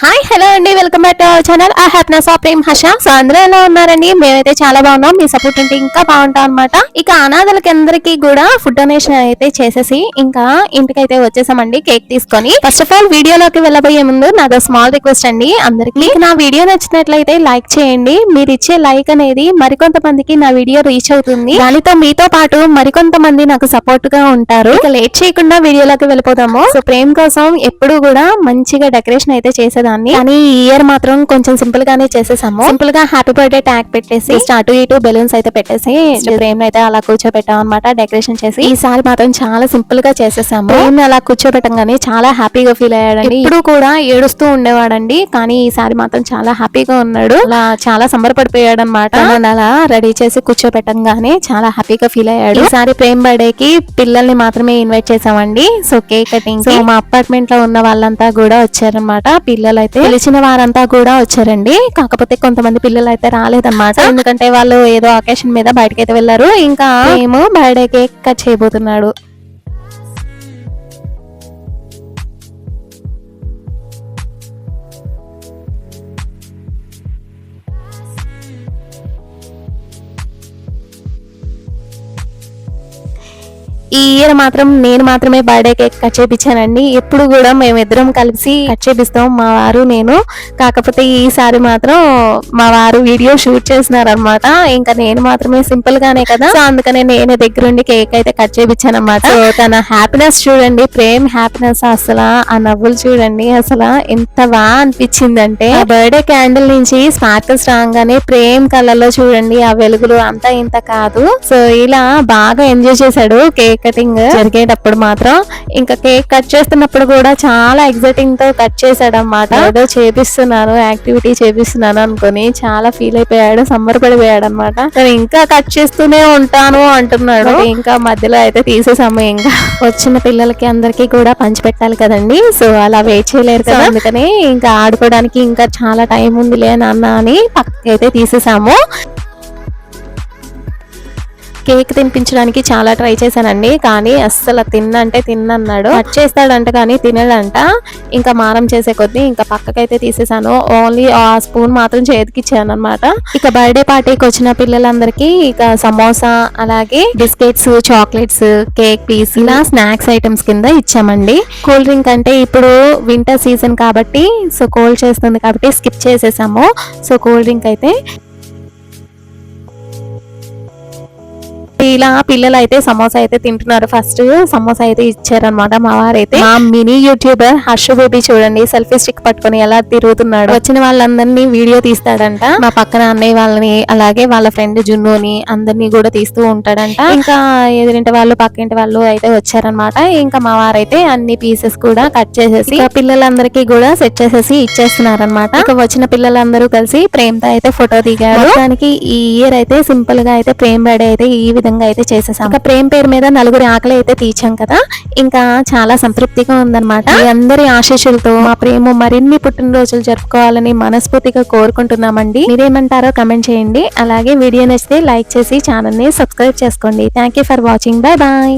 Hi hello అండి. Welcome back to our channel ఆ happiness of Prem Harsha so అందరూ ఎలా ఉన్నారండి? మేమైతే చాలా బాగున్నాం. మీ సపోర్ట్ ఉంటే ఇంకా బాగుంటాం అనమాట ఇక అనాథలకి అందరికీ కూడా ఫుడ్ డొనేషన్ అయితే చేసేసి ఇంకా ఇంటికి అయితే వచ్చేసామండి కేక్ తీసుకొని. ఫస్ట్ ఆఫ్ ఆల్ వీడియోలోకి వెళ్ళబోయే ముందు నాది స్మాల్ రిక్వెస్ట్ అండి. అందరికి మీకు నా వీడియో నచ్చినట్లయితే లైక్ చేయండి. మీరు ఇచ్చే లైక్ అనేది మరికొంతమందికి నా వీడియో రీచ్ అవుతుంది. దానితో మీతో పాటు మరికొంతమంది నాకు సపోర్ట్గా ఉంటారు. ఇక లేట్ చేయకుండా వీడియోలోకి వెళ్ళిపోదాము. సో ప్రేమ్ కోసం ఎప్పుడు కూడా మంచిగా డెకరేషన్ అయితే చేసేది చేసేదాన్ని కానీ ఈ ఇయర్ మాత్రం కొంచెం సింపుల్ గానే చేసేసాము. సింపుల్గా హ్యాపీ బర్త్డే ట్యాగ్ పెట్టేసి అటు ఇటు బెలూన్స్ అయితే పెట్టేసి ప్రేమ్ అయితే అలా కూర్చోబెట్టాం అనమాట డెకరేషన్ చేసి. ఈసారి మాత్రం చాలా సింపుల్గా చేసేసాము. ప్రేమ్ అలా కూర్చోబెట్టంగానే చాలా హ్యాపీగా ఫీల్ అయ్యాడండి. ఇప్పుడు కూడా ఏడుస్తూ ఉండేవాడండి కానీ ఈసారి మాత్రం చాలా హ్యాపీగా ఉన్నాడు. అలా చాలా సంబరపడిపోయాడు అనమాట అలా రెడీ చేసి కూర్చోబెట్టంగానే చాలా హ్యాపీగా ఫీల్ అయ్యాడు. ఈసారి ప్రేమ్ బర్త్డే కి పిల్లల్ని మాత్రమే ఇన్వైట్ చేసామండి. సో కేక్ కటింగ్ సో మా అపార్ట్మెంట్లో ఉన్న వాళ్ళంతా కూడా వచ్చారనమాట పిల్లలు అయితే పిలిచిన వారంతా కూడా వచ్చారండి. కాకపోతే కొంతమంది పిల్లలు అయితే రాలేదన్నమాట ఎందుకంటే వాళ్ళు ఏదో అకేషన్ మీద బయటకి అయితే వెళ్ళారు. ఇంకా మేము బర్త్డే కేక్ కట్ చేయబోతున్నాడు. ఈ ఇయర్ మాత్రం నేను మాత్రమే బర్త్డే కేక్ కట్ చేపించానండి. ఎప్పుడు కూడా మేమిద్దరం కలిసి కట్ చేపిస్తాం. మా వారు నేను. కాకపోతే ఈసారి మాత్రం మా వారు వీడియో షూట్ చేసినారు అనమాట ఇంకా నేను మాత్రమే సింపుల్ గానే కదా. సో అందుకనే నేను దగ్గరుండి కేక్ అయితే కట్ చేపించాను అనమాట తన హ్యాపీనెస్ చూడండి. ప్రేమ్ హ్యాపీనెస్ అసలు ఆ నవ్వులు చూడండి. అసలు ఎంత బాగా అనిపించిందంటే ఆ బర్త్డే క్యాండిల్ నుంచి స్పార్కిల్స్ రాగానే ప్రేమ్ కలర్లో చూడండి. ఆ వెలుగులు అంతా ఇంత కాదు. సో ఇలా బాగా ఎంజాయ్ చేశాడు కేక్ కటింగ్ జరిగేటప్పుడు మాత్రం ఇంకా కేక్ కట్ చేస్తున్నప్పుడు కూడా చాలా ఎగ్జైటింగ్తో కట్ చేశాడు అనమాట ఏదో చేపిస్తున్నాను యాక్టివిటీ చేపిస్తున్నాను అనుకొని చాలా ఫీల్ అయిపోయాడు సంబరపడిపోయాడు అనమాట నేను ఇంకా కట్ చేస్తూనే ఉంటాను అంటున్నాడు. ఇంకా మధ్యలో అయితే తీసేసాము ఇంకా. వచ్చిన పిల్లలకి అందరికీ కూడా పంచి పెట్టాలి కదండి. సో అలా వెయిట్ చేయలేరు కదా. అందుకని ఇంకా ఆడుకోవడానికి ఇంకా చాలా టైం ఉందిలే నాన్న అని పక్కకి అయితే తీసేసాము. కేక్ తినిపించడానికి చాలా ట్రై చేశానండి. కానీ అస్సలు తిన్నంటే తిన్నన్నాడు. కట్ చేస్తాడంట కానీ తినడంట. ఇంకా మారం చేసే కొద్దీ ఇంకా పక్కకైతే తీసేసాను ఓన్లీ ఆ స్పూన్ మాత్రం చేతికి ఇచ్చాను అనమాట ఇక బర్త్డే పార్టీకి వచ్చిన పిల్లలందరికీ ఇక సమోసా అలాగే బిస్కెట్స్ చాక్లెట్స్ కేక్ పీస్ ఇలా స్నాక్స్ ఐటమ్స్ కింద ఇచ్చామండి. కూల్ డ్రింక్ అంటే ఇప్పుడు వింటర్ సీజన్ కాబట్టి సో కోల్డ్ చేస్తుంది కాబట్టి స్కిప్ చేసేసాము. సో కూల్ డ్రింక్ అయితే ఇలా పిల్లలు అయితే సమోసా అయితే తింటున్నారు. ఫస్ట్ సమోసా అయితే ఇచ్చారనమాట మా వారైతే. మా మినీ యూట్యూబర్ హర్ష బేబీ చూడండి సెల్ఫీ స్టిక్ పట్టుకొని ఎలా తిరుగుతున్నాడు. వచ్చిన వాళ్ళందరినీ వీడియో తీస్తాడంట. మా పక్కన అన్నయ్య వాళ్ళని అలాగే వాళ్ళ ఫ్రెండ్ జున్నుని అందరినీ కూడా తీస్తూ ఉంటాడంట. ఇంకా ఎదురింటి వాళ్ళు పక్కింటి వాళ్ళు అయితే వచ్చారనమాట ఇంకా మా వారైతే అన్ని పీసెస్ కూడా కట్ చేసేసి పిల్లలందరికీ కూడా సెట్ చేసేసి ఇచ్చేస్తున్నారనమాట ఇక వచ్చిన పిల్లలందరూ కలిసి ప్రేమతో అయితే ఫోటో దిగారు. దానికి ఈ ఇయర్ అయితే సింపుల్గా అయితే ప్రేమ్ బర్త్డే అయితే ఈ విధంగా అయితే చేసేసాం. ఇంకా ప్రేమ్ పేరు మీద నలుగురి ఆకలి అయితే తీర్చాం కదా. ఇంకా చాలా సంతృప్తిగా ఉందన్నమాట. అందరి ఆశీస్సులతో మా ప్రేమ మరిన్ని పుట్టినరోజులు జరుపుకోవాలని మనస్ఫూర్తిగా కోరుకుంటున్నామండి. మీరేమంటారో కమెంట్ చేయండి. అలాగే వీడియో నచ్చితే లైక్ చేసి ఛానల్ని సబ్స్క్రైబ్ చేసుకోండి. Thank for watching bye bye